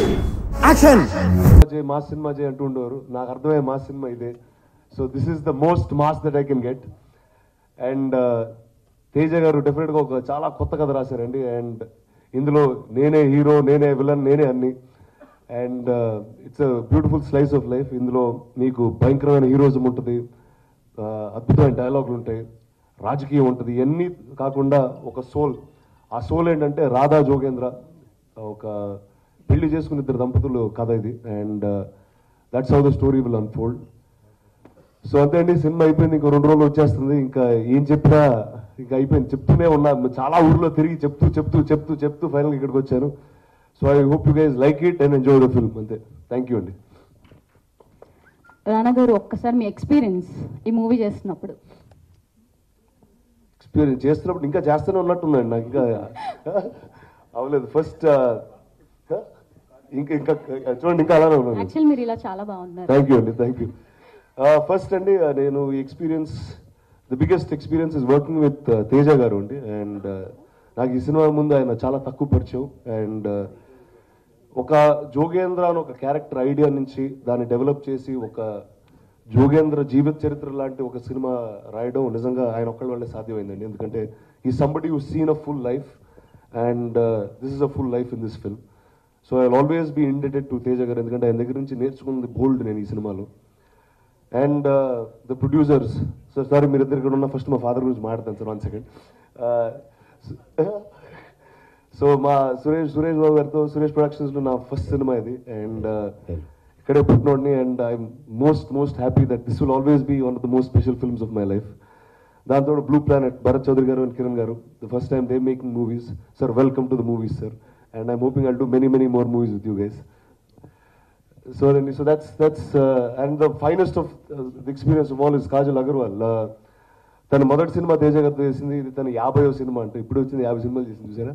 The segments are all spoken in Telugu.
యాక్షన్ సినిమా జై అంటూ ఉండేవారు. నాకు అర్థమయ్యే మా సినిమా ఇదే. So this is the most mass that I can get and Teja garu డెఫినెట్గా ఒక చాలా కొత్త కథ రాశారండి. అండ్ ఇందులో నేనే హీరో నేనే విలన్ నేనే అన్ని. And it's a beautiful slice of life ఇందులో మీకు భయంకరమైన హీరోజం ఉంటుంది. Uh, అద్భుతమైన డైలాగులు ఉంటాయి. రాజకీయం ఉంటుంది. ఇవన్నీ కాకుండా ఒక సోల్ ఆ సోల్ ఏంటంటే రాధా జోగేంద్ర ఒక పెళ్ళి చేసుకున్న ఇద్దరు దంపతులు కథ ఇది. And that's how the story will unfold so అంతే అండి సినిమా అయిపోయింది ఇంకో రెండు రోజులు వచ్చేస్తుంది. ఇంకా ఏం చెప్పినా ఇంకా అయిపోయింది చెప్తూనే ఉన్నా. చాలా ఊర్లో తిరిగి చెప్తూ చెప్తూ చెప్తూ చెప్తూ ఫైనల్ ఇక్కడికి వచ్చాను. So I hope you guys like it and enjoy the film అంతే. థ్యాంక్ యూ అండి. రానా గారు ఒక్కసారి మీ ఎక్స్పీరియన్స్ ఈ మూవీ చేస్తున్నప్పుడు. ఎక్స్పీరియన్స్ చేస్తున్నప్పుడు ఇంకా చేస్తూనే ఉన్నట్టున్నాను నాకు ఇంకా. అవలేదు ఫస్ట్ ఇంకా ఇంకా చూడండి ఇంకా అలానే ఉన్నాను. యాక్చువల్ మీరు ఇలా చాలా బాగున్నారు. థ్యాంక్ యూ అండి థ్యాంక్ యూ ఫస్ట్ అండి uh, నేను ఈ experience the biggest experience is working with Teja garu అండి. అండ్ నాకు ఈ సినిమా ముందు ఆయన చాలా తక్కువ పరిచయం. అండ్ ఒక జోగేంద్ర అని ఒక క్యారెక్టర్ ఐడియా నుంచి దాన్ని డెవలప్ చేసి ఒక జోగేంద్ర జీవిత చరిత్ర లాంటి ఒక సినిమా రాయడం నిజంగా ఆయన ఒక్కళ్ళ వల్లే సాధ్యమైందండి. ఎందుకంటే ఈ somebody you seen a full life and this is a full life in this film so I always be indebted to Teja garu ఎందుకంటే ఆయన దగ్గర నుంచి నేర్చుకున్నది బోల్డ్ నేను ఈ సినిమాలో. And the producers sir sorry మీరు ఇద్దరు ఇక్కడ ఉన్న ఫస్ట్ మా ఫాదర్ గురించి మాట్లాడతాను సార్ వన్ సెకండ్ సో మా సురేష్ సురేష్ బాబు గారితో సురేష్ ప్రొడక్షన్స్లో నా ఫస్ట్ సినిమా ఇది. అండ్ uh, ఇక్కడే పుట్టినోడిని and I'm most most happy that this will always be one of the most special films of my life దాంతో blue planet Bharat Chaudhary garu and Kiran garu. The first time they making movies sir welcome to the movies sir and I'm hoping I'll do many, many more movies with you guys. So so that's that's uh, and the finest of uh, the experience of all is Kajal Agarwal. Uh, తన మొదటి సినిమా తేజ చేసింది ఇది తన యాభైవ సినిమా అంటే. ఇప్పుడు వచ్చింది యాభై సినిమాలు చేసింది చూసారా?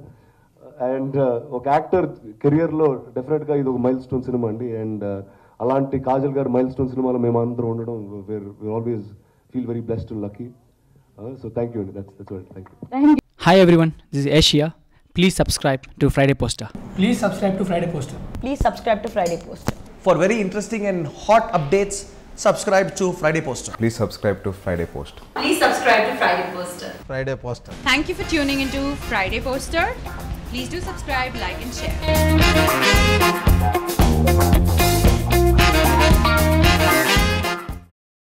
అండ్ uh, ఒక యాక్టర్ కెరియర్లో డెఫినెట్గా ఇది ఒక మైల్ స్టోన్ సినిమా అండి. అండ్ uh, అలాంటి కాజల్ గారి మైల్ స్టోన్ సినిమాలో మేము అందరం ఉండడం we're always feel very blessed and lucky so thank you అండి. That's that's thank you thank you Hi everyone. Please subscribe to Friday Poster. Please subscribe to Friday Poster. Please subscribe to Friday Poster. For very interesting and hot updates, subscribe to Friday Poster. Please subscribe to Friday Post. Please subscribe to Friday Poster. Friday Poster. Thank you for tuning into Friday Poster. Please do subscribe, like, and share.